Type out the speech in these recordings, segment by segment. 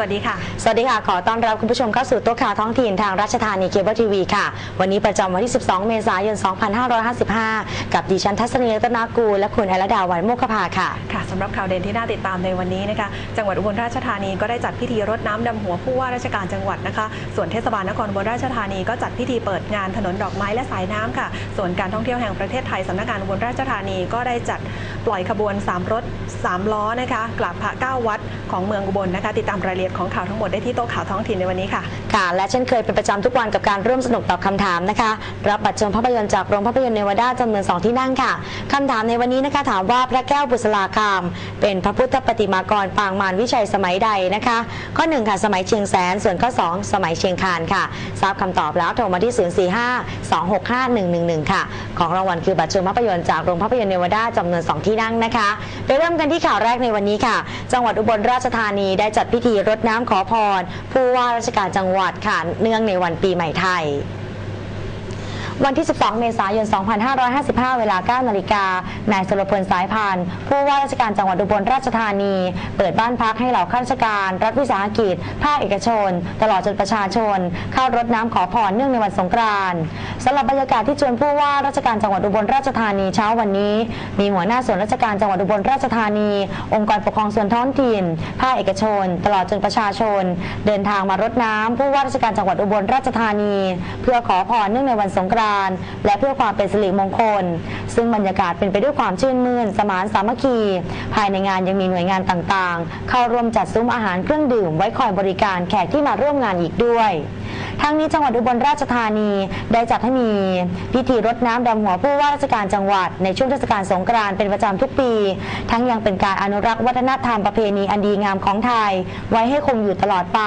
สวัสดีค่ะ สวัสดีค่ะ ขอต้อนรับคุณผู้ชมเข้าสู่ตัวข่าวท้องถิ่นทางราชธานีเคเบิลทีวีค่ะ วันนี้ประจำวันที่ 12 เมษายน 2555 กับดิฉันทัศนีรัตนากูลและคุณอรดาวันโมกขภาค่ะ ค่ะสำหรับข่าวเด่นที่น่าติดตามในวันนี้นะคะ จังหวัดอุบลราชธานีก็ได้จัดพิธีรดน้ำดำหัวผู้ว่าราชการจังหวัดนะคะ ส่วนเทศบาลนครอุบลราชธานีก็จัดพิธีเปิดงานถนนดอกไม้และสายน้ำค่ะ ส่วนการท่องเที่ยวแห่งประเทศไทยสำนักงานอุบลราชธานีก็ได้จัดปล่อยขบวนสามรถสามล้อนะคะกลับพระเก้าวัดของเมืองอุบลนะคะ ติดตามรายละเอียดของข่าวทั้งหมดได้ที่โต๊ะข่าวท้องถิ่นในวันนี้ค่ะ ค่ะ และเช่นเคยเป็นประจำทุกวันกับการร่วมสนุกตอบคำถามนะคะ รับบัตรชมภาพยนตร์จากโรงภาพยนตร์เนวาดาจำนวนสองที่นั่งค่ะคำถามในวันนี้นะคะถามว่าพระแก้วบุษราคาม เป็นพระพุทธปฏิมากรปางมารวิชัยสมัยใดนะคะ ข้อหนึ่งค่ะสมัยเชียงแสน ส่วนข้อสองสมัยเชียงคานค่ะ ทราบคำตอบแล้วโทรมาที่ 045 265 111 ค่ะ ของรางวัลคือบัตรชมภาพยนตร์จากโรงภาพยนตร์เนวาดาจำนวนสองที่นั่งนะคะ ไปเริ่มกันที่ข่าวแรกในวันนี้ค่ะ จังหวัดอุบลราชธานีได้จัดพิธีรดน้ำขอพร ผู้ว่าราชการจังหวัดค่ะเนื่องในวันปีใหม่ไทย วันที่ 12 เมษายน 2555 เวลา 9 นาฬิกา นายสุรพลสายพาน ผู้ว่าราชการจังหวัดอุบลราชธานี เปิดบ้านพักให้เหล่าข้าราชการ รัฐวิสาหกิจ ภาคเอกชน ตลอดจนประชาชน เข้ารดน้ำขอพรเนื่องในวันสงกรานต์สำหรับบรรยากาศที่ชวนผู้ว่าราชการจังหวัดอุบลราชธานีเช้าวันนี้ มีหัวหน้าส่วนราชการจังหวัดอุบลราชธานี องค์กรปกครองส่วนท้องถิ่น ภาคเอกชน ตลอดจนประชาชน เดินทางมารดน้ำผู้ว่าราชการจังหวัดอุบลราชธานี เพื่อขอพรเนื่องในวันสงกรานต์และเพื่อความเป็นสิริมงคล ซึ่งบรรยากาศเป็นไปด้วยความชื่นมื่น สมานสามัคคี ภายในงานยังมีหน่วยงานต่างๆ เข้าร่วมจัดซุ้มอาหารเครื่องดื่ม ไว้คอยบริการแขกที่มาร่วมงานอีกด้วยทั้งนี้จังหวัดอุบลราชธานีได้จัดให้มีพิธีรดน้ำดำหัวผู้ว่าราชการจังหวัด ในช่วงเทศกาลสงกรานต์เป็นประจำทุกปี ทั้งยังเป็นการอนุรักษ์วัฒนธรรมประเพณีอันดีงามของไทย ไว้ให้คงอยู่ตลอดไป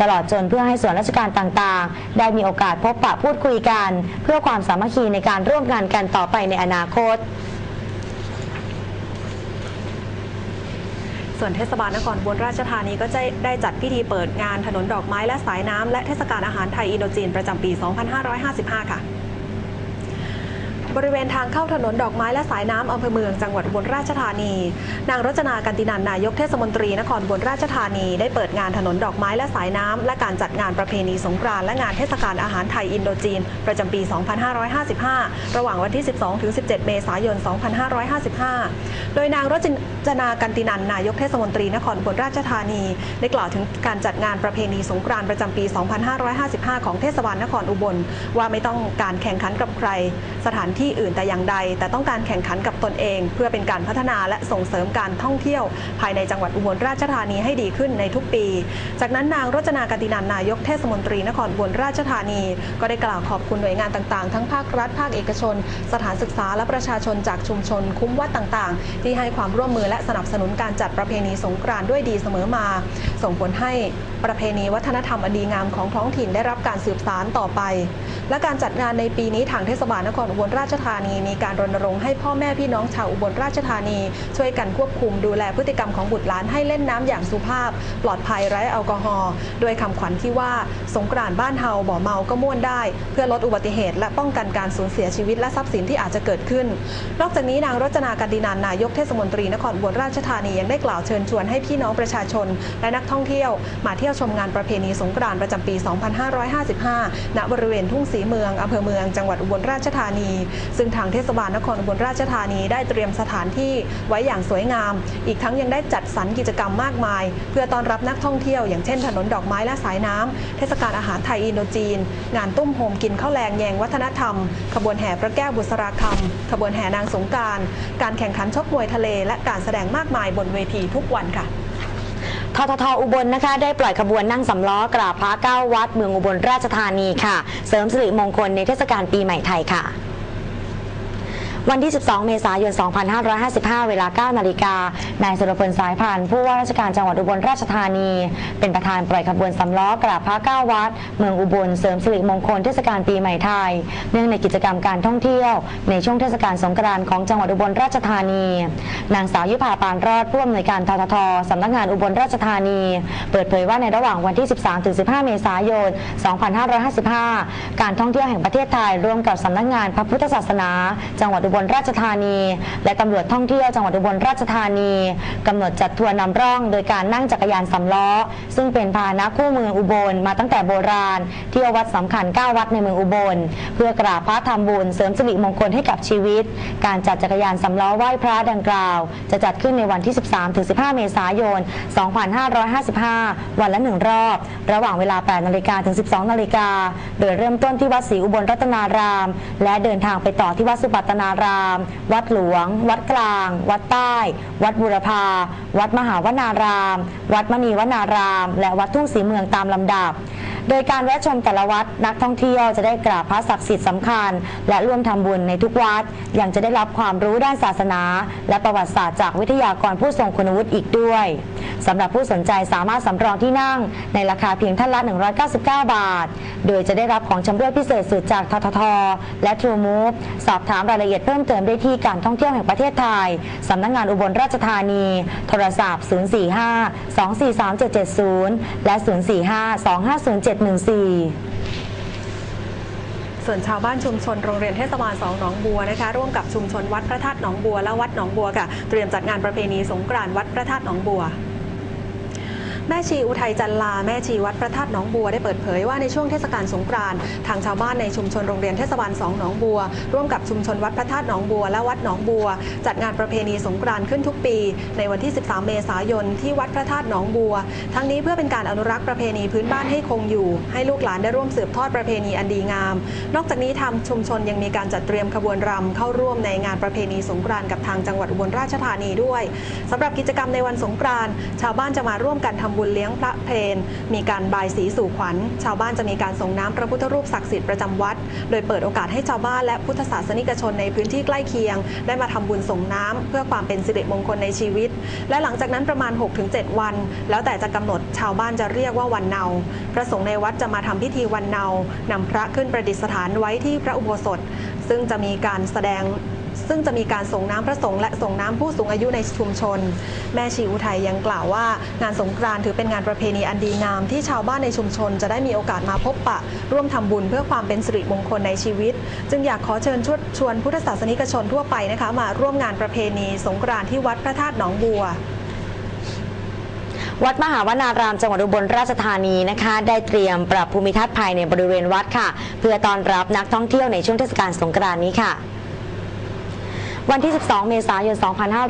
ตลอดจนเพื่อให้ส่วนราชการต่างๆ ได้มีโอกาสพบปะพูดคุยกัน เพื่อความสามัคคีในการร่วมงานกันต่อไปในอนาคต ส่วนเทศบาลนครบนราชธานีก็จะได้จัดพิธีเปิดงานถนนดอกไม้และสายน้ำและเทศกาลอาหารไทยอินโดจีนประจำปี 2555 ค่ะ บริเวณทางเข้าถนนดอกไม้และสายน้ำอำเภอเมืองจังหวัดอุบลราชธานี นางรจนากันตินันนายกเทศมนตรีนครอุบลราชธานีได้เปิดงานถนนดอกไม้และสายน้ำและการจัดงานประเพณีสงกรานต์และงานเทศกาลอาหารไทยอินโดจีน ประจำปี 2555 ระหว่างวันที่ 12 ถึง 17 เมษายน 2555 โดยนางรจนากันตินันนายกเทศมนตรีนครอุบลราชธานี ได้กล่าวถึงการจัดงานประเพณีสงกรานต์ประจำปี 2555 ของเทศบาลนครอุบล ว่าไม่ต้องการแข่งขันกับใครสถานที่อื่นแต่อย่างใด แต่ต้องการแข่งขันกับตนเอง เพื่อเป็นการพัฒนาและส่งเสริมการท่องเที่ยว ภายในจังหวัดอุบลราชธานีให้ดีขึ้นในทุกปี จากนั้นนางรจนากตินันนายกเทศมนตรีนครอุบลราชธานี ก็ได้กล่าวขอบคุณหน่วยงานต่างๆ ทั้งภาครัฐภาคเอกชน สถานศึกษาและประชาชนจากชุมชน คุ้มวัดต่างๆ ที่ให้ความร่วมมือและสนับสนุนการจัดประเพณีสงกรานต์ด้วยดีเสมอมา ส่งผลให้ประเพณีวัฒนธรรมอันดีงามของท้องถิ่นได้รับการสืบสานต่อไป และการจัดงานในปีนี้ทางเทศบาลนครอุบลราชธานี มีการรณรงค์ให้พ่อแม่พี่น้องชาวอุบลราชธานี ช่วยกันควบคุมดูแลพฤติกรรมของบุตรหลานให้เล่นน้ำอย่างสุภาพ ปลอดภัยไร้แอลกอฮอล์ด้วยคำขวัญที่ว่าสงกรานต์บ้านเฮาบ่เมาก็ม่วนได้ เพื่อลดอุบัติเหตุ และป้องกันการสูญเสียชีวิตและทรัพย์สินที่อาจจะเกิดขึ้น นอกจากนี้นางรจนากันดินานนายกเทศมนตรีนครอุบลราชธานียังได้กล่าวเชิญชวนให้พี่น้องประชาชน และนักท่องเที่ยว มาเที่ยวชมงานประเพณีสงกรานต์ประจำปี 2555 ณ บริเวณทุ่งสีเมืองอำเภอเมืองจังหวัดอุบลราชธานี ซึ่งทางเทศบาลนครอุบลราชธานีได้เตรียมสถานที่ไว้อย่างสวยงาม อีกทั้งยังได้จัดสรรกิจกรรมมากมาย เพื่อต้อนรับนักท่องเที่ยวอย่างเช่นถนนดอกไม้และสายน้ำเทศกาลอาหารไทยอินโดจีน งานตุ้มโฮมกินข้าวแรงแยงวัฒนธรรม ขบวนแห่พระแก้วบุษราคำขบวนแห่นางสงการ การแข่งขันชกมวยทะเล และการแสดงมากมายบนเวทีทุกวันค่ะ คททอุบลนะคะ ได้ปล่อยขบวนนั่งสำล้อกราบพระเก้าวัดเมืองอุบลราชธานีค่ะ เสริมสิริมงคลในเทศกาลปีใหม่ไทยค่ะ วันที่ 12 เมษายน 2555 เวลา 9 นาฬิกา นายสุรพลสายพันธ์ผู้ว่าราชการจังหวัดอุบลราชธานี เป็นประธานปล่อยขบวนสำล้อกราบพระเก้าวัด เมืองอุบลเสริมสิริมงคลเทศกาลปีใหม่ไทย เนื่องในกิจกรรมการท่องเที่ยว ในช่วงเทศกาลสงกรานต์ของจังหวัดอุบลราชธานี นางสาวยุพาปานรอดผู้อำนวยการทททสำนักงานอุบลราชธานี เปิดเผยว่าในระหว่างวันที่ 13-15 เมษายน 2555 การท่องเที่ยวแห่งประเทศไทยร่วมกับสำนักงานพระพุทธศาสนา จังหวัดอุบลราชธานี และตำรวจท่องเที่ยวจังหวัดอุบลราชธานีกำหนดจัดทัวร์นำร่อง โดยการนั่งจักรยานสำล้อ ซึ่งเป็นพาหนะคู่เมืองอุบลมาตั้งแต่โบราณ เที่ยววัดสำคัญ 9 วัดในเมืองอุบล เพื่อกราบพระทำบุญเสริมสิริมงคลให้กับชีวิต การจัดจักรยานสำล้อไหว้พระดังกล่าว จะจัดขึ้นในวันที่ 13-15 เมษายน 2555 วันละหนึ่งรอบ ระหว่างเวลา 8 นาฬิกาถึง 12 นาฬิกาโดยเริ่มต้นที่วัดศรีอุบลรัตนาราม และเดินทางไปต่อที่วัดสุปัตตนารามวัดหลวง วัดกลาง วัดใต้ วัดบุรพา วัดมหาวนาราม วัดมณีวนาราม และวัดทุ่งศรีเมืองตามลำดับ โดยการแวะชมแต่ละวัดนักท่องเที่ยวจะได้กราบพระศักดิ์สิทธิ์สำคัญ และร่วมทำบุญในทุกวัด ยังจะได้รับความรู้ด้านศาสนา และประวัติศาสตร์จากวิทยากรผู้ทรงคุณวุฒิอีกด้วยสำหรับผู้สนใจสามารถสำรองที่นั่ง ในราคาเพียงท่านละ 199 บาท โดยจะได้รับของชำร่วยพิเศษสุดจากททท และ True Move สอบถามรายละเอียดเพิ่มเติมได้ที่การท่องเที่ยวแห่งประเทศไทยสำนักงานอุบลราชธานี โทรศัพท์ 045 243 770 และ 045 250 714ส่วนชาวบ้านชุมชนโรงเรียนเทศบาลสองหนองบัวนะคะร่วมกับชุมชนวัดพระธาตุหนองบัวและวัดหนองบัวค่ะเตรียมจัดงานประเพณีสงกรานต์วัดพระธาตุหนองบัว แม่ชีอุทัยจันลาแม่ชีวัดพระธาตุหนองบัวได้เปิดเผยว่าในช่วงเทศกาลสงกรานต์ทางชาวบ้านในชุมชนโรงเรียนเทศบาลสองหนองบัว ร่วมกับชุมชนวัดพระธาตุหนองบัว และวัดหนองบัว จัดงานประเพณีสงกรานต์ขึ้นทุกปี ในวันที่ 13 เมษายนที่วัดพระธาตุหนองบัว ทั้งนี้เพื่อเป็นการอนุรักษ์ประเพณีพื้นบ้านให้คงอยู่ ให้ลูกหลานได้ร่วมสืบทอดประเพณีอันดีงาม นอกจากนี้ทางชุมชนยังมีการจัดเตรียมขบวนรำเข้าร่วมในงานประเพณีสงกรานต์กับทางจังหวัดอุบลราชธานีด้วยสำหรับกิจกรรมในวันสงกรานต์ชาวบ้านจะมาร่วมกันทำบุญเลี้ยงพระเพลมีการบายสีสู่ขวัญ ชาวบ้านจะมีการส่งน้ำพระพุทธรูปศักดิ์สิทธิ์ประจำวัด โดยเปิดโอกาสให้ชาวบ้านและพุทธศาสนิกชนในพื้นที่ใกล้เคียง ได้มาทำบุญส่งน้ำเพื่อความเป็นสิริมงคลในชีวิต และหลังจากนั้นประมาณ 6-7 วัน แล้วแต่จะกำหนดชาวบ้านจะเรียกว่าวันเนา พระสงฆ์ในวัดจะมาทำพิธีวันเนานำพระขึ้นประดิษฐานไว้ที่พระอุโบสถ ซึ่งจะมีการแสดง ซึ่งจะมีการส่งน้ำพระสงฆ์และส่งน้ำผู้สูงอายุในชุมชน แม่ชีอุทัยยังกล่าวว่า งานสงกรานต์ถือเป็นงานประเพณีอันดีงาม ที่ชาวบ้านในชุมชน จะได้มีโอกาสมาพบปะ ร่วมทำบุญเพื่อความเป็นสิริมงคลในชีวิต จึงอยากขอเชิญชวนชวนพุทธศาสนิกชนทั่วไปนะคะมาร่วมงานประเพณีสงกรานต์ที่วัดพระธาตุหนองบัววัดมหาวนารามจังหวัดอุบลราชธานีนะคะ ได้เตรียมปรับภูมิทัศน์ภายในบริเวณวัดค่ะ เพื่อต้อนรับนักท่องเที่ยวในช่วงเทศกาลสงกรานต์นี้ค่ะ วันที่ 12 เมษายน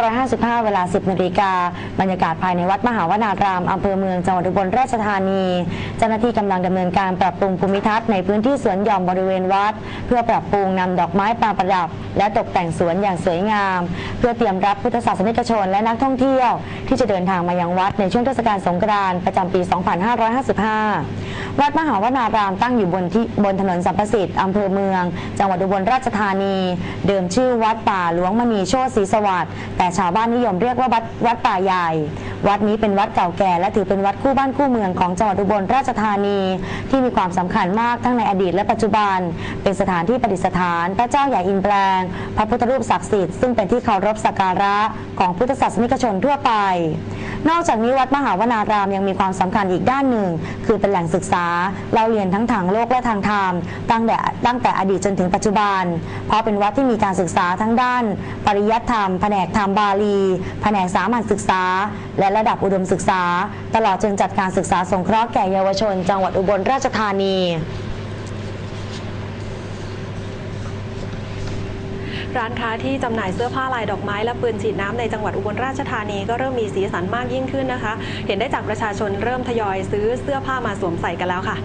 2555 เวลา 10นาฬิกาบรรยากาศภายในวัดมหาวนารามอำเภอเมืองจังหวัดอุบลราชธานี เจ้าหน้าที่กำลังดำเนินการปรับปรุงภูมิทัศน์ในพื้นที่สวนหย่อมบริเวณวัด เพื่อปรับปรุงนำดอกไม้ปาประดับ และตกแต่งสวนอย่างสวยงาม เพื่อเตรียมรับพุทธศาสนิกชนและนักท่องเที่ยว ที่จะเดินทางมายังวัดในช่วงเทศกาลสงกรานต์ประจำปี 2555 วัดมหาวนารามตั้งอยู่บนที่บนถนนสัมประสิทธิ์อำเภอเมือง จังหวัดอุบลราชธานี เดิมชื่อวัดป่าหลวงมณีโชติศรีสวัสดิ์แต่ชาวบ้านนิยมเรียกว่าวัดวัดป่าใหญ่ วัดนี้เป็นวัดเก่าแก่ และถือเป็นวัดคู่บ้านคู่เมืองของจังหวัดอุบลราชธานี ที่มีความสำคัญมากทั้งในอดีตและปัจจุบัน เป็นสถานที่ประดิษฐาน พระเจ้าใหญ่อินแปลง พระพุทธรูปศักดิ์สิทธิ์ซึ่งเป็นที่เคารพสักการะของพุทธศาสนิกชนทั่วไป นอกจากนี้วัดมหาวนารามยังมีความสำคัญอีกด้านหนึ่ง คือเป็นแหล่งศึกษาเราเรียนทั้งทางโลกและทางธรรมตั้งแต่ตั้งแต่อดีตจนถึงปัจจุบัน เพราะเป็นวัดที่มีการศึกษาทั้งด้าน ปริยัติธรรม แผนกธรรมบาลี แผนกสามัญศึกษา และระดับอุดมศึกษา ตลอดจนจัดการศึกษาสงเคราะห์แก่เยาวชน จังหวัดอุบลราชธานี ร้านค้าที่จำหน่ายเสื้อผ้าลายดอกไม้และปืนฉีดน้ำในจังหวัดอุบลราชธานีก็เริ่มมีสีสันมากยิ่งขึ้นนะคะ เห็นได้จากประชาชนเริ่มทยอยซื้อเสื้อผ้ามาสวมใส่กันแล้วค่ะ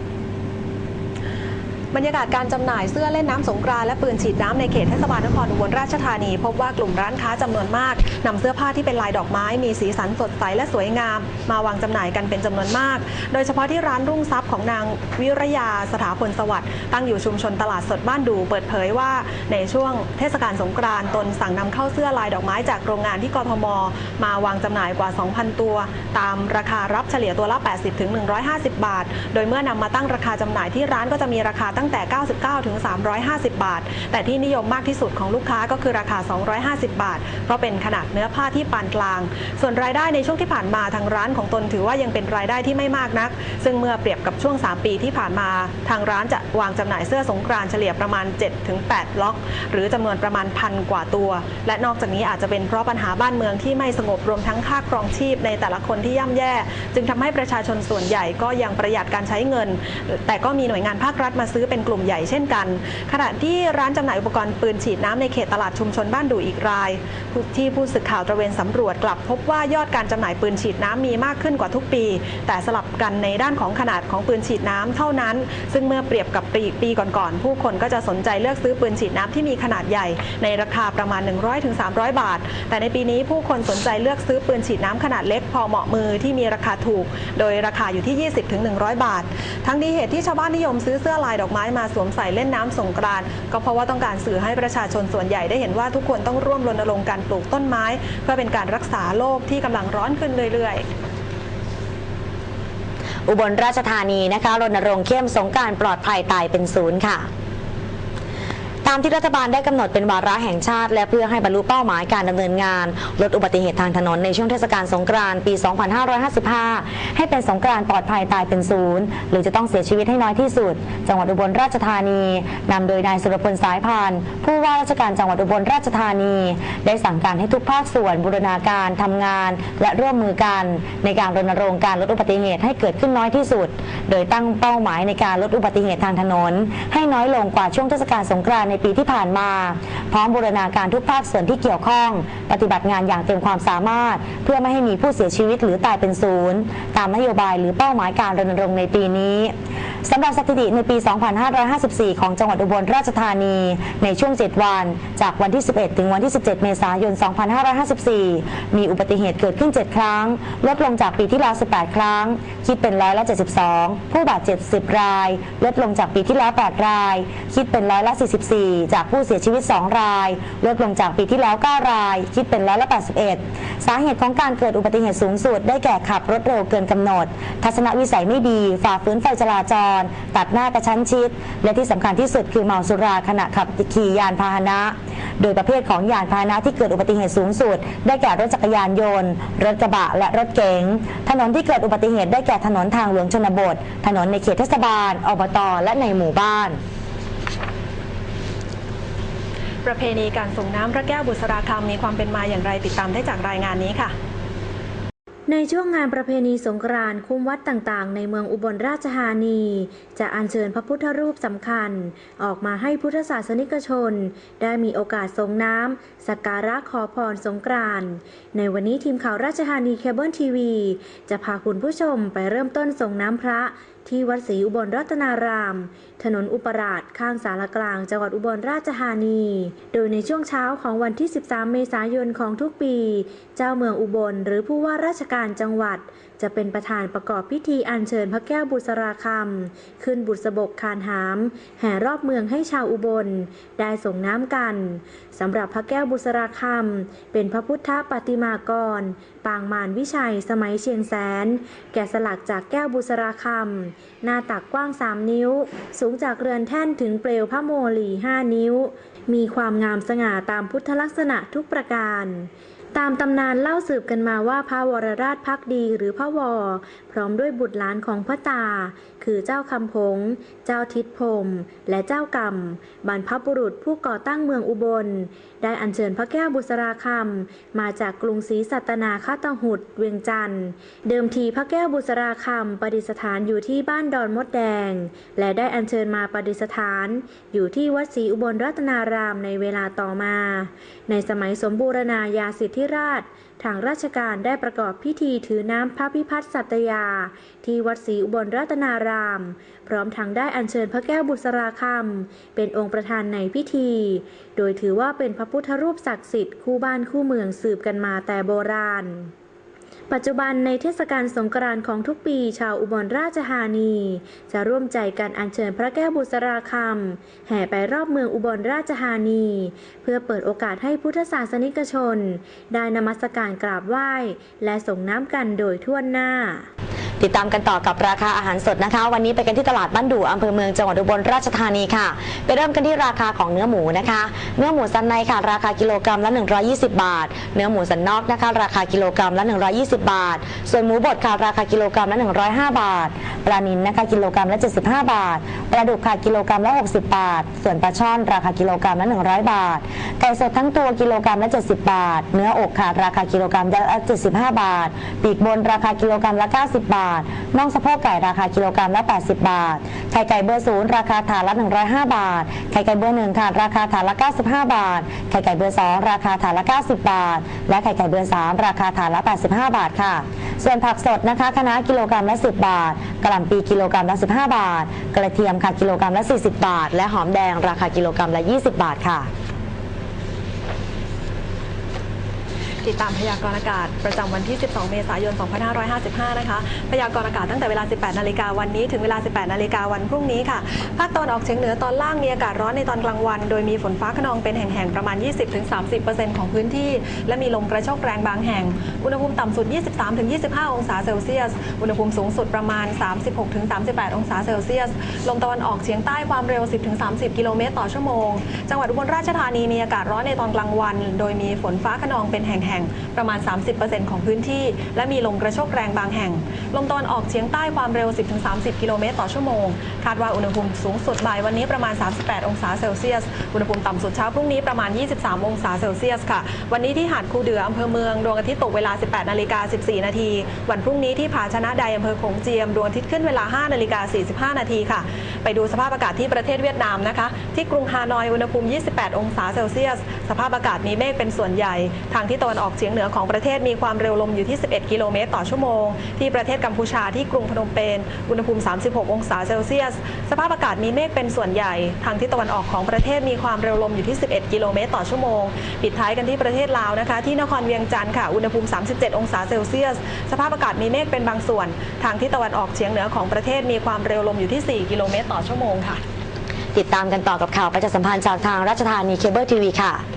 บรรยากาศการจำหน่ายเสื้อเล่นน้ำสงกรานและปืนฉีดน้ำในเขตเทศบาลนครอุบลราชธานี พบว่ากลุ่มร้านค้าจำนวนมากนำเสื้อผ้าที่เป็นลายดอกไม้มีสีสันสดใสและสวยงาม มาวางจำหน่ายกันเป็นจำนวนมาก โดยเฉพาะที่ร้านรุ่งทรัพย์ของนางวิรยาสถาพลสวัสดิ์ตั้งอยู่ชุมชนตลาดสดบ้านดู เปิดเผยว่าในช่วงเทศกาลสงกรานต์ตนสั่งนำเข้าเสื้อลายดอกไม้จากโรงงานที่กทม มาวางจำหน่ายกว่า 2,000 ตัว ตามราคารับเฉลี่ยตัวละ 80-150 บาท โดยเมื่อนำมาตั้งราคาจำหน่ายที่ร้านก็จะมีราคาตั้งตั้งแต่ 99 ถึง 350 บาท แต่ที่นิยมมากที่สุดของลูกค้าก็คือราคา 250 บาท เพราะเป็นขนาดเนื้อผ้าที่ปานกลาง ส่วนรายได้ในช่วงที่ผ่านมาทางร้านของตนถือว่ายังเป็นรายได้ที่ไม่มากนัก ซึ่งเมื่อเปรียบกับช่วง 3 ปีที่ผ่านมา ทางร้านจะวางจำหน่ายเสื้อสงกรานเฉลี่ยประมาณ 7-8 ล็อก หรือจำนวนประมาณพันกว่าตัว และนอกจากนี้อาจจะเป็นเพราะปัญหาบ้านเมืองที่ไม่สงบรวมทั้งค่าครองชีพในแต่ละคนที่ย่ำแย่ จึงทำให้ประชาชนส่วนใหญ่ก็ยังประหยัดการใช้เงิน แต่ก็มีหน่วยงานภาครัฐมาซื้อเป็นกลุ่มใหญ่เช่นกัน ขณะที่ร้านจำหน่ายอุปกรณ์ปืนฉีดน้ำในเขตตลาดชุมชนบ้านดูอีกรายที่ผู้สื่อข่าวตระเวนสำรวจกลับพบว่ายอดการจำหน่ายปืนฉีดน้ำมีมากขึ้นกว่าทุกปี แต่สลับกันในด้านของขนาดของปืนฉีดน้ำเท่านั้น ซึ่งเมื่อเปรียบกับปีปีก่อนๆผู้คนก็จะสนใจเลือกซื้อปืนฉีดน้ำที่มีขนาดใหญ่ ในราคาประมาณ 100-300 บาท แต่ในปีนี้ผู้คนสนใจเลือกซื้อปืนฉีดน้ำขนาดเล็กพอเหมาะมือที่มีราคาถูก โดยราคาอยู่ที่ 20-100 บาท ทั้งนี้เหตุที่ชาวบ้านนิยมซื้อเสื้อลายดอกไม้มาสวมใส่เล่นน้ำสงกรานก็เพราะว่าต้องการสื่อให้ประชาชนส่วนใหญ่ได้เห็นว่าทุกคนต้องร่วมรณรงค์การปลูกต้นไม้ เพื่อเป็นการรักษาโลกที่กำลังร้อนขึ้นเรื่อยๆอุบลราชธานีนะคะรณรงค์เข้มสงการปลอดภัยตายเป็นศูนย์ค่ะ ตามที่รัฐบาลได้กำหนดเป็นวาระแห่งชาติ และเพื่อให้บรรลุเป้าหมายการดำเนินงาน ลดอุบัติเหตุทางถนนในช่วงเทศกาลสงกรานต์ปี 2555 ให้เป็นสงกรานต์ปลอดภัยตายเป็นศูนย์หรือจะต้องเสียชีวิตให้น้อยที่สุด จังหวัดอุบลราชธานีนำโดยนายสุรพลสายพานผู้ว่าราชการจังหวัดอุบลราชธานี ได้สั่งการให้ทุกภาคส่วนบูรณาการทำงาน และร่วมมือกัน ในการรณรงค์การลดอุบัติเหตุให้เกิดขึ้นน้อยที่สุด โดยตั้งเป้าหมายในการลดอุบัติเหตุทางถนน ให้น้อยลงกว่าช่วงเทศกาลสงกรานต์ในปีที่ผ่านมา พร้อมบูรณาการทุกภาคส่วนที่เกี่ยวข้อง ปฏิบัติงานอย่างเต็มความสามารถ เพื่อไม่ให้มีผู้เสียชีวิตหรือตายเป็นศูนย์ ตามนโยบายหรือเป้าหมายการรณรงค์ในปีนี้ สำหรับสถิติในปี 2554 ของจังหวัดอุบลราชธานี ในช่วง 7 วัน จากวันที่ 11 ถึงวันที่ 17 เมษายน 2554 มีอุบัติเหตุเกิดขึ้น 7 ครั้ง ลดลงจากปีที่แล้ว 18 ครั้ง คิดเป็นร้อยละ 72 ผู้บาดเจ็บ 10 ราย ลดลงจากปีที่แล้ว 8 ราย คิดเป็นร้อยละ 44 จากผู้เสียชีวิต 2 ราย ลดลงจากปีที่แล้ว 9 ราย คิดเป็นร้อยละ 81 สาเหตุของการเกิดอุบัติเหตุสูงสุด ได้แก่ขับรถเร็วเกินกำหนด ทัศนวิสัยไม่ดี ฝ่าฝืนไฟจราจรตัดหน้ากระชั้นชิด และที่สำคัญที่สุดคือเมาสุราขณะขับขี่ยานพาหนะ โดยประเภทของยานพาหนะที่เกิดอุบัติเหตุสูงสุด ได้แก่รถจักรยานยนต์ รถกระบะ และรถเก๋ง ถนนที่เกิดอุบัติเหตุได้แก่ถนนทางหลวงชนบท ถนนในเขตเทศบาล อบต และในหมู่บ้านประเพณีการส่งน้ำพระแก้วบุษราคำมีความเป็นมาอย่างไรติดตามได้จากรายงานนี้ค่ะ ในช่วงงานประเพณีสงกรานต์คุ้มวัดต่างๆ ในเมืองอุบลราชธานี จะอัญเชิญพระพุทธรูปสำคัญ ออกมาให้พุทธศาสนิกชน ได้มีโอกาสส่งน้ำสักการะขอพรสงกรานต์ในวันนี้ทีมข่าวราชธานีเคเบิลทีวี จะพาคุณผู้ชมไปเริ่มต้นส่งน้ำพระ ที่วัดศรีอุบลรัตนาราม ถนนอุปราชข้างสารกลาง จังหวัดอุบลราชธานี โดยในช่วงเช้าของวันที่ 13 เมษายนของทุกปี เจ้าเมืองอุบลหรือผู้ว่าราชการจังหวัด จะเป็นประธานประกอบพิธีอัญเชิญพระแก้วบุษราคำ ขึ้นบุษบกคานหาม แห่รอบเมืองให้ชาวอุบล ได้ส่งน้ำกันสำหรับพระแก้วบุษราคำ เป็นพระพุทธปฏิมากร ปางมารวิชัยสมัยเชียงแสน แกะสลักจากแก้วบุษราคำ หน้าตักกว้าง 3 นิ้ว สูงจากเรือนแท่นถึงเปลวพระโมลี 5 นิ้ว มีความงามสง่าตามพุทธลักษณะทุกประการ ตามตำนานเล่าสืบกันมาว่าพระวรราชพักดีหรือพระวอ พร้อมด้วยบุตรหลานของพระตา คือเจ้าคำพง เจ้าทิศพรมและเจ้ากรรมบรรพบุรุษผู้ก่อตั้งเมืองอุบลได้อัญเชิญพระแก้วบุษราคำมาจากกรุงศรีสัตนาคาตหุดเวียงจันทร์เดิมทีพระแก้วบุษราคำประดิษฐานอยู่ที่บ้านดอนมดแดง และได้อัญเชิญมาประดิษฐาน อยู่ที่วัดศรีอุบลรัตนารามในเวลาต่อมา ในสมัยสมบูรณาญาสิทธิราชทางราชการได้ประกอบพิธีถือน้ำพระพิพัฒน์สัตยา ที่วัดศรีอุบลรัตนาราม พร้อมทั้งได้อัญเชิญพระแก้วบุษราคำเป็นองค์ประธานในพิธี โดยถือว่าเป็นพระพุทธรูปศักดิ์สิทธิ์คู่บ้านคู่เมืองสืบกันมาแต่โบราณ ปัจจุบันในเทศกาลสงกรานต์ของทุกปี ชาวอุบลราชธานี จะร่วมใจกันอัญเชิญพระแก้วบุษราคำแห่ไปรอบเมืองอุบลราชธานี เพื่อเปิดโอกาสให้พุทธศาสนิกชน ได้นมัสการกราบไหว้ และส่งน้ำกันโดยทั่วหน้า ติดตามกันต่อกับราคาอาหารสดนะคะ วันนี้ไปกันที่ตลาดบ้านดู่อำเภอเมืองจังหวัดอุบลราชธานีค่ะ ไปเริ่มกันที่ราคาของเนื้อหมูนะคะ เนื้อหมูสันในค่ะ ราคากิโลกรัมละ 120 บาท เนื้อหมูสันนอกนะคะ ราคากิโลกรัมละ 120 บาท ส่วนหมูบดค่ะราคากิโลกรัมละ 105 บาท ปลานิลนะคะกิโลกรัมละ 75 บาท ปลาดุกค่ะกิโลกรัมละ 60 บาท ส่วนปลาช่อนราคากิโลกรัมละ 100 บาท ไก่สดทั้งตัวกิโลกรัมละ 70 บาทเนื้ออกค่ะราคากิโลกรัมละ75 บาท ปีกบนราคากิโลกรัมละ 90 บาทน่องสะโพกไก่ราคากิโลกรัมละ 80 บาท ไข่ไก่เบอร์ศูนย์ราคาถาดละ 105 บาท ไข่ไก่เบอร์หนึ่งค่ะราคาถาดละ 95 บาท ไข่ไก่เบอร์สองราคาถาดละ 90 บาท และไข่ไก่เบอร์สามราคาถาดละ 85 บาทค่ะ ส่วนผักสดนะคะคะน้ากิโลกรัมละ 10 บาท กระหล่ำปีกิโลกรัมละ 15 บาท กระเทียมค่ะกิโลกรัมละ 40 บาท และหอมแดงราคากิโลกรัมละ 20 บาทค่ะ ติดตามพยากรณ์อากาศประจำวันที่ 12 เมษายน 2555 นะคะ พยากรณ์อากาศตั้งแต่เวลา 18 นาฬิกาวันนี้ถึงเวลา 18 นาฬิกาวันพรุ่งนี้ค่ะ ภาคตะวันออกเฉียงเหนือตอนล่างมีอากาศร้อนในตอนกลางวัน โดยมีฝนฟ้าขนองเป็นแห่งๆ ประมาณ 20-30%ของพื้นที่ และมีลมกระโชกแรงบางแห่ง อุณหภูมิต่ำสุด 23-25 องศาเซลเซียส อุณหภูมิสูงสุดประมาณ 36-38 องศาเซลเซียส ลมตะวันออกเฉียงใต้ความเร็ว 10-30 กิโลเมตรต่อชั่วโมง จังหวัดอุบลราชธานีมีอากาศร้อนในตอนกลางวัน โดยมีฝนฟ้าขนองเป็นแห่งๆประมาณ 30%ของพื้นที่ และมีลมกระโชกแรงบางแห่ง ลมตะวันออกเฉียงใต้ความเร็ว 10-30 กิโลเมตรต่อชั่วโมง คาดว่าอุณหภูมิสูงสุดบ่ายวันนี้ประมาณ 38 องศาเซลเซียส อุณหภูมิต่ำสุดเช้าพรุ่งนี้ประมาณ 23 องศาเซลเซียสค่ะ วันนี้ที่หาดคูเดืออำเภอเมืองดวงอาทิตย์ตกเวลา 18นาฬิกา14นาที วันพรุ่งนี้ที่ผาชนะใดอำเภอโขงเจียมดวงอาทิตย์ขึ้นเวลา 5นาฬิกา45นาทีค่ะ ไปดูสภาพอากาศที่ประเทศเวียดนามนะคะ ที่กรุงฮานอยอุณหภูมิ 28 องศาเซลเซียส สภาพอากาศมีเมฆเป็นส่วนใหญ่ ทางที่ตะวันออกออกเฉียงเหนือของประเทศมีความเร็วลมอยู่ที่ 11 กิโลเมตรต่อชั่วโมง ที่ประเทศกัมพูชาที่กรุงพนมเปญอุณหภูมิ 36 องศาเซลเซียส สภาพอากาศมีเมฆเป็นส่วนใหญ่ ทางที่ตะวันออกของประเทศมีความเร็วลมอยู่ที่ 11 กิโลเมตรต่อชั่วโมง ปิดท้ายกันที่ประเทศลาวนะคะ ที่นครเวียงจันทร์ค่ะ อุณหภูมิ 37 องศาเซลเซียส สภาพอากาศมีเมฆเป็นบางส่วน ทางที่ตะวันออกเฉียงเหนือของประเทศมีความเร็วลมอยู่ที่ 4 กิโลเมตรต่อชั่วโมงค่ะ ติดตามกันต่อกับข่าวประชาสัมพันธ์จากทางราชธานีเคเบิลทีวีค่ะ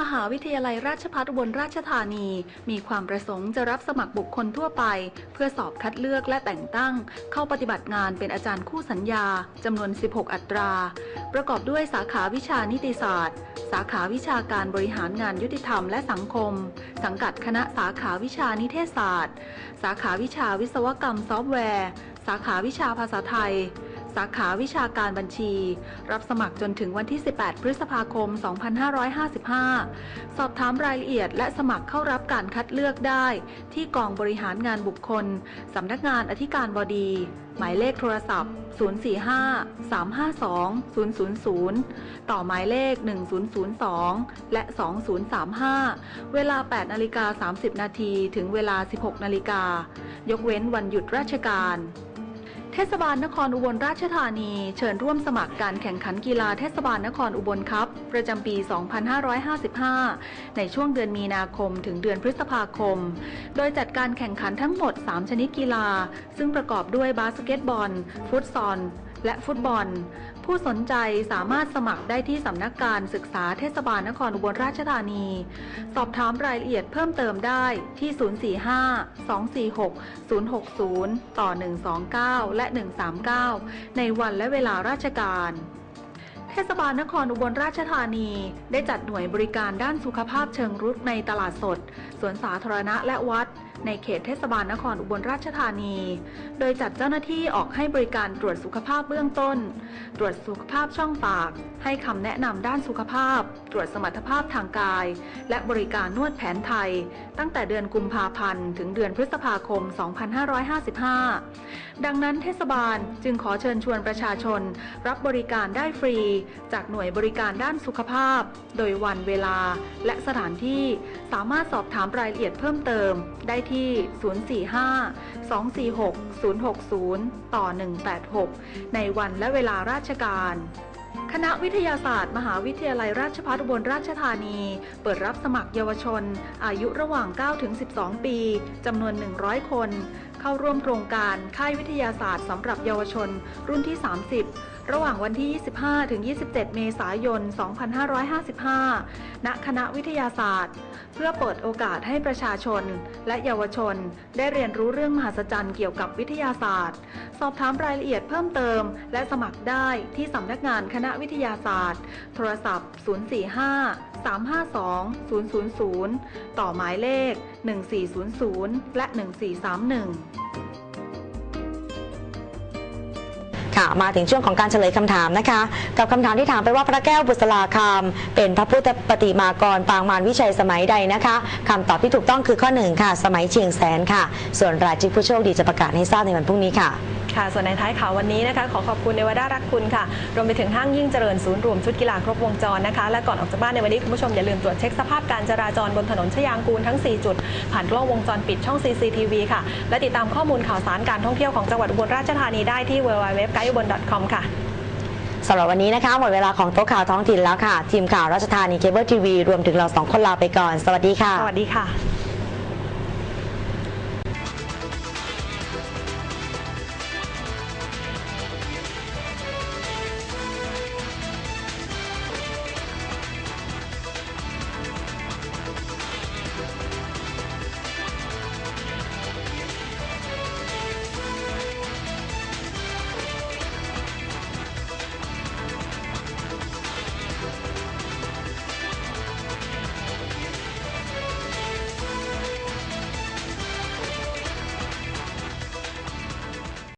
มหาวิทยาลัยราชภัฏอุบลราชธานี มีความประสงค์จะรับสมัครบุคคลทั่วไป เพื่อสอบคัดเลือกและแต่งตั้ง เข้าปฏิบัติงานเป็นอาจารย์คู่สัญญาจำนวน 16 อัตรา ประกอบด้วยสาขาวิชานิติศาสตร์ สาขาวิชาการบริหารงานยุติธรรมและสังคม สังกัดคณะสาขาวิชานิเทศศาสตร์ สาขาวิชาวิศวกรรมซอฟต์แวร์ สาขาวิชาภาษาไทย สาขาวิชาการบัญชี รับสมัครจนถึงวันที่ 18 พฤษภาคม 2555 สอบถามรายละเอียดและสมัครเข้ารับการคัดเลือกได้ ที่กองบริหารงานบุคคล สำนักงานอธิการบดี หมายเลขโทรศัพท์ 045 352 000 ต่อหมายเลข 1002 และ 2035 เวลา 8 นาฬิกา 30 นาที ถึงเวลา 16 นาฬิกา ยกเว้นวันหยุดราชการ เทศบาลนครอุบลราชธานีเชิญร่วมสมัครการแข่งขันกีฬาเทศบาลนครอุบลครับประจำปี 2555 ในช่วงเดือนมีนาคมถึงเดือนพฤษภาคม โดยจัดการแข่งขันทั้งหมด 3 ชนิดกีฬา ซึ่งประกอบด้วยบาสเกตบอล ฟุตซอลและฟุตบอล ผู้สนใจสามารถสมัครได้ที่สำนักการศึกษาเทศบาลนครอุบลราชธานี สอบถามรายละเอียดเพิ่มเติมได้ที่ 045 246 060 ต่อ 129 และ 139 ในวันและเวลาราชการเทศบาลนครอุบลราชธานีได้จัดหน่วยบริการด้านสุขภาพเชิงรุกในตลาดสด สวนสาธารณะและวัด ในเขตเทศบาลนครอุบลราชธานี โดยจัดเจ้าหน้าที่ออกให้บริการตรวจสุขภาพเบื้องต้น ตรวจสุขภาพช่องปาก ให้คำแนะนำด้านสุขภาพ ตรวจสมรรถภาพทางกาย และบริการนวดแผนไทย ตั้งแต่เดือนกุมภาพันธ์ถึงเดือนพฤษภาคม 2555 ดังนั้นเทศบาลจึงขอเชิญชวนประชาชน รับบริการได้ฟรี จากหน่วยบริการด้านสุขภาพ โดยวันเวลาและสถานที่สามารถสอบถามรายละเอียดเพิ่มเติมได้ที่045 246 060 ต่อ 186 ในวันและเวลาราชการ คณะวิทยาศาสตร์ มหาวิทยาลัยราชภัฏอุบลราชธานี เปิดรับสมัครเยาวชน อายุระหว่าง 9-12 ปีจำนวน 100 คน เข้าร่วมโครงการค่ายวิทยาศาสตร์สำหรับเยาวชนรุ่นที่ 30 ระหว่างวันที่ 25 ถึง 27 เมษายน 2555 ณ คณะวิทยาศาสตร์ เพื่อเปิดโอกาสให้ประชาชนและเยาวชน ได้เรียนรู้เรื่องมหัศจรรย์เกี่ยวกับวิทยาศาสตร์ สอบถามรายละเอียดเพิ่มเติม และสมัครได้ที่สำนักงานคณะวิทยาศาสตร์ โทรศัพท์ 045 352 000 ต่อหมายเลข 1400 และ 1431 มาถึงช่วงของการเฉลยคำถามนะคะ กับคำถามที่ถามไปว่าพระแก้วบุษราคาม เป็นพระพุทธปฏิมากรปางมารวิชัยสมัยใดนะคะคำตอบที่ถูกต้องคือข้อหนึ่งค่ะ สมัยเชียงแสนค่ะ ส่วนรายชื่อผู้โชคดีจะประกาศให้ทราบในวันพรุ่งนี้ค่ะ ค่ะ ส่วนในท้ายข่าววันนี้นะคะ ขอขอบคุณเนวาด้ารักคุณค่ะ รวมไปถึงห้างยิ่งเจริญศูนย์รวมชุดกีฬาครบวงจรนะคะ และก่อนออกจากบ้านในวันนี้คุณผู้ชมอย่าลืมตรวจเช็คสภาพการจราจรบนถนนชยางกูลทั้ง 4 จุด ผ่านกล้องวงจรปิดช่อง CCTV ค่ะ และติดตามข้อมูลข่าวสารการท่องเที่ยวของจังหวัดอุบลราชธานีได้ที่ www.guideubon.com ค่ะสำหรับวันนี้นะคะ หมดเวลาของโต๊ะข่าวท้องถิ่นแล้วค่ะ ทีมข่าวราชธานีเคเบิลทีวีรวมถึงเราสองคนลาไปก่อน สวัสดีค่ะ สวัสดีค่ะ